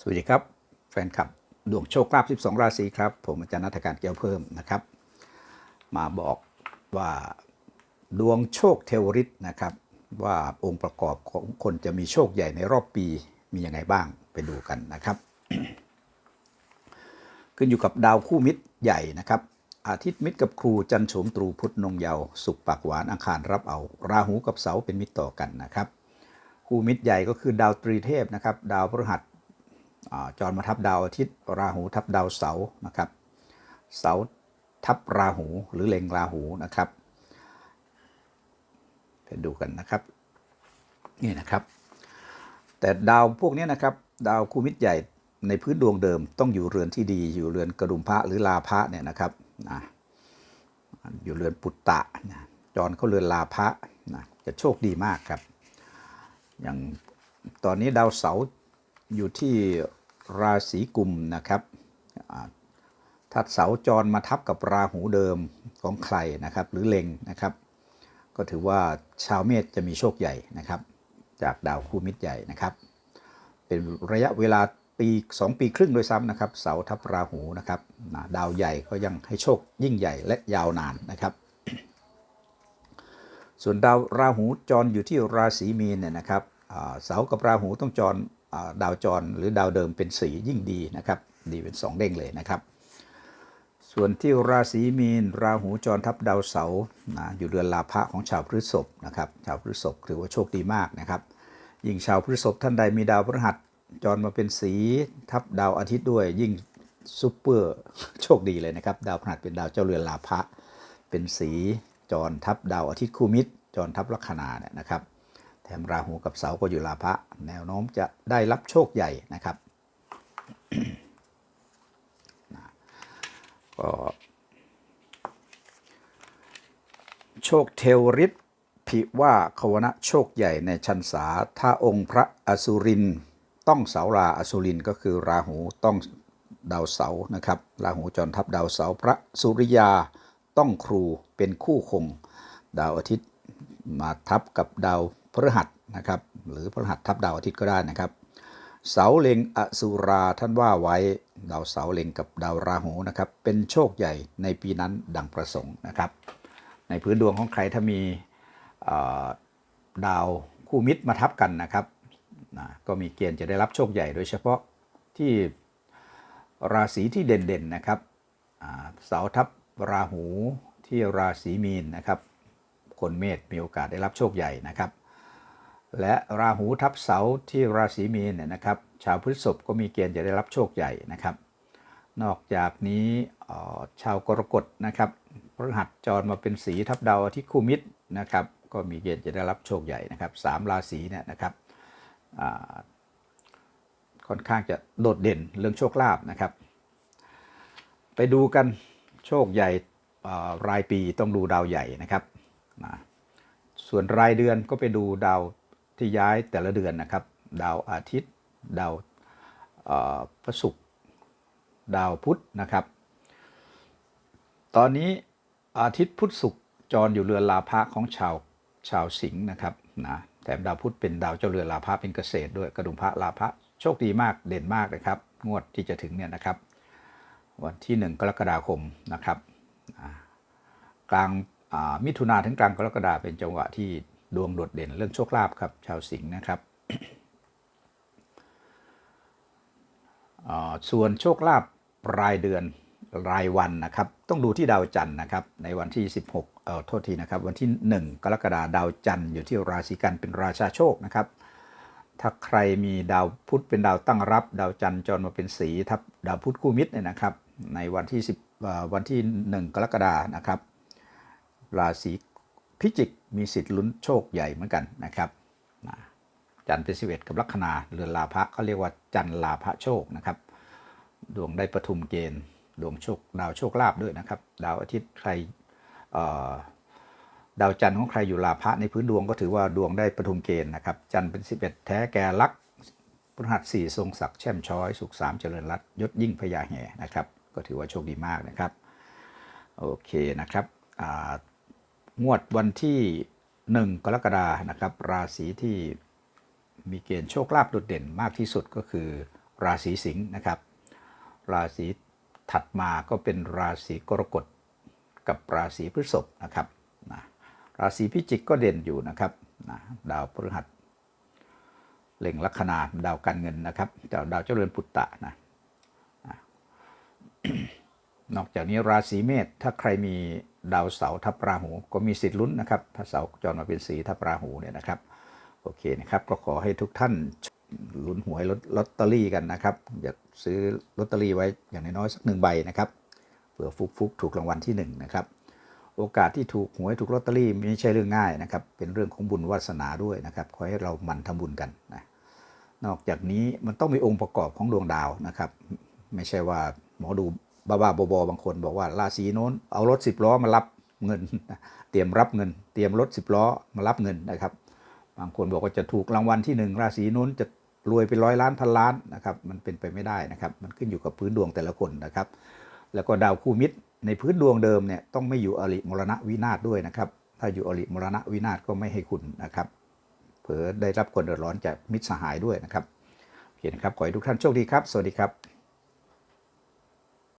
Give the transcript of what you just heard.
สวัสดีครับ แฟนคลับ ดวงโชคลาภ 12 ราศีครับ ผมอาจารย์นัฐการเกี่ยวเพิ่มนะครับ มาบอกว่าดวงโชคเทวริตนะครับ ว่าองค์ประกอบของคนจะมีโชคใหญ่ในรอบปีมียังไงบ้างไปดูกันนะครับ ขึ้นอยู่กับดาวคู่มิตรใหญ่นะครับ อาทิตย์มิตรกับครูจันทร์โฉมตรูพุธนงเยาวสุขปากหวานอังคารรับเอาราหูกับเสาเป็นมิตรต่อกันนะครับ คู่มิตรใหญ่ก็คือดาวตรีเทพนะครับ ดาวพฤหัส จรมาทับดาวอาทิตย์ราหูทับดาวเสาร์นะครับเสาทับราหูหรือเล็งราหูนะครับไปดูกันนะครับนี่นะครับ แต่ดาวพวกนี้นะครับ ดาวคูมิตใหญ่ในพื้นดวงเดิมต้องอยู่เรือนที่ดีอยู่เรือนกระดุมพระหรือลาพระเนี่ยนะครับนะอยู่เรือนปุตตะนะจรเขาเรือนลาพระนะจะโชคดีมากครับ อย่างตอนนี้ดาวเสาร์อยู่ที่ ราศีกุมนะครับถ้าเสาจรมาทับกับราหูเดิมของใครนะครับ หรือเล็งนะครับ ก็ถือว่าชาวเมษจะมีโชคใหญ่นะครับ จากดาวคู่มิตรใหญ่นะครับ เป็นระยะเวลาปี 2 ปีครึ่งโดยซ้ำนะครับ เสาทับราหูนะครับดาวใหญ่ก็ยังให้โชคยิ่งใหญ่และยาวนานนะครับ ส่วนดาวราหูจรอยู่ที่ราศีมีนเนี่ยนะครับเสากับราหูต้องจร ดาวจรหรือดาวเดิมเป็นสียิ่งดีนะครับ ดีเป็น 2 เด้งเลยนะครับ ส่วนที่ราศีมีน ราหูจรทับดาวเสาร์นะอยู่เดือนลาภะของชาวพฤษภนะครับชาวพฤษภถือว่าโชคดีมากนะครับ ยิ่งชาวพฤษภท่านใดมีดาวพฤหัสจรมาเป็นสีทับดาวอาทิตย์ด้วย ยิ่งซุปเปอร์โชคดีเลยนะครับ ดาวพฤหัสเป็นดาวเจ้าเรือนลาภะเป็นสีจรทับดาวอาทิตย์คู่มิตรจรทับลัคนาเนี่ยนะครับ แถมราหูกับเสาก็อยู่ลาภะแนวโน้มจะได้รับโชคใหญ่นะครับก็โชคเทวฤทธิ์พิว่าขวนะโชคใหญ่ในชันษา ถ้าองค์พระอสุรินต้องเสาราอสุรินก็คือราหูต้องดาวเสานะครับราหูจรทับดาวเสาพระสุริยาต้องครูเป็นคู่คง ดาวอาทิตย์มาทับกับดาว พฤหัสนะครับหรือพฤหัสทับดาวอาทิตย์ก็ได้นะครับ เสาเล็งอสุราท่านว่าไว้ดาวเสาเล็งกับดาวราหูนะครับเป็นโชคใหญ่ในปีนั้นดังประสงค์นะครับ ในพื้นดวงของใครถ้ามีดาวคู่มิตรมาทับกันนะครับนะก็มีเกณฑ์จะได้รับโชคใหญ่โดยเฉพาะที่ราศีที่เด่นๆนะครับเสาทับราหูที่ราศีมีนนะครับ คนเมษมีโอกาสได้รับโชคใหญ่นะครับ และราหูทับเสาที่ราศีมีนเนี่ยนะครับ ชาวพฤษภก็มีเกณฑ์จะได้รับโชคใหญ่นะครับ นอกจากนี้ชาวกรกฎนะครับพฤหัสจรมาเป็นสีทับดาวทิตย์คู่มิตรนะครับ ก็มีเกณฑ์จะได้รับโชคใหญ่นะครับสามราศีเนี่ยนะครับค่อนข้างจะโดดเด่นเรื่องโชคลาภนะครับ ไปดูกันโชคใหญ่รายปีต้องดูดาวใหญ่นะครับนะส่วนรายเดือนก็ไปดูดาว ที่ย้ายแต่ละเดือนนะครับ ดาวอาทิตย์ ดาวพระศุกร์ดาวพุธนะครับ ตอนนี้อาทิตย์พุธศุกร์จรอยู่เรือนลาภะของชาวชาวสิงห์นะครับนะแถมดาวพุธเป็นดาวเจ้าเรือนลาภะเป็นเกษตรด้วยกระดุมพระลาภะโชคดีมากเด่นมากนะครับ งวดที่จะถึงเนี่ยนะครับ วันที่ 1 กรกฎาคมนะครับกลางมิถุนาถึงกลางกรกฎาเป็นจังหวะที่ ดวงโดดเด่นเรื่องโชคลาภครับ ชาวสิงห์นะครับส่วนโชคลาภรายเดือนรายวันนะครับ ต้องดูที่ดาวจันทร์นะครับ ในวันที่ 16เอ่อโทษทีนะครับ วันที่ 1 กรกฎาคมดาวจันทร์อยู่ที่ราศีกันเป็นราชาโชคนะครับ ถ้าใครมีดาวพุธเป็นดาวตั้งรับ ดาวจันทร์จรมาเป็นสีทับดาวพุธคู่มิตรเนี่ยนะครับ ในวันที่10วันที่ 1 กรกฎาคมนะครับ ราศี พิจิกมีสิทธิ์ลุ้นโชคใหญ่เหมือนกันนะครับจันทร์เป็นสิบเอ็ดกับลัคนาเรือนลาภะเขาเรียกว่าจันทร์ลาภะโชคนะครับ ดวงได้ประทุมเกณฑ์ ดวงโชคดาวโชคลาภด้วยนะครับ ดาวอาทิตย์ใครดาวจันทร์ของใครอยู่ลาภะในพื้นดวงก็ถือว่าดวงได้ประทุมเกณฑ์นะครับ จันทร์เป็น 11 แท้แก่ลักพฤหัสสี่ทรงศักดิ์แช่มช้อยสุขสามเจริญรัตยศยิ่งพญาแห่นะครับ ก็ถือว่าโชคดีมากนะครับ โอเคนะครับ งวดวันที่1กรกฎาคมนะครับ ราศีที่มีเกณฑ์โชคลาภโดดเด่นมากที่สุดก็คือราศีสิงห์นะครับ ราศีถัดมาก็เป็นราศีกรกฎกับราศีพฤษภนะครับนะราศีพิจิกก็เด่นอยู่นะครับนะดาวพฤหัสเล็งลัคนาดาวการเงินนะครับดาวดาวเจริญปุตตะนะนะนอกจากนี้ราศีเมษถ้าใครมี ดาวเสาทับราหู ก็มีสิทธิ์ลุ้นนะครับ ถ้าเสาจรมาเป็นสีทับราหูเนี่ยนะครับ โอเคนะครับ ก็ขอให้ทุกท่านลุ้นหวยลอตลอตเตอรี่กันนะครับ อย่าซื้อลอตเตอรี่ไว้อย่างน้อยๆสักหนึ่งใบนะครับ เผื่อฟุกฟุกถูกรางวัลที่หนึ่งนะครับ โอกาสที่ถูกหวยถูกลอตเตอรี่ไม่ใช่เรื่องง่ายนะครับ เป็นเรื่องของบุญวาสนาด้วยนะครับ ขอให้เราหมั่นทำบุญกันนะ นอกจากนี้มันต้องมีองค์ประกอบของดวงดาวนะครับ ไม่ใช่ว่าหมอดู บ้าๆบอๆบางคนบอกว่าราศีโน้นเอารถสิบล้อมารับเงิน เตรียมรับเงิน เตรียมรถสิบล้อมารับเงินนะครับ บางคนบอกว่าจะถูกรางวัลที่หนึ่งราศีโน้นจะรวยเป็นร้อยล้านพันล้านนะครับมันเป็นไปไม่ได้นะครับ มันขึ้นอยู่กับพื้นดวงแต่ละคนนะครับ แล้วก็ดาวคู่มิตรในพื้นดวงเดิมเนี่ยต้องไม่อยู่อริมรณะวินาศด้วยนะครับ ถ้าอยู่อริมรณะวินาศก็ไม่ให้คุณนะครับเผลอได้รับความเดือดร้อนจากมิตรสหายด้วยนะครับโอเคนะครับขอให้ทุกท่านโชคดีครับ สวัสดีครับ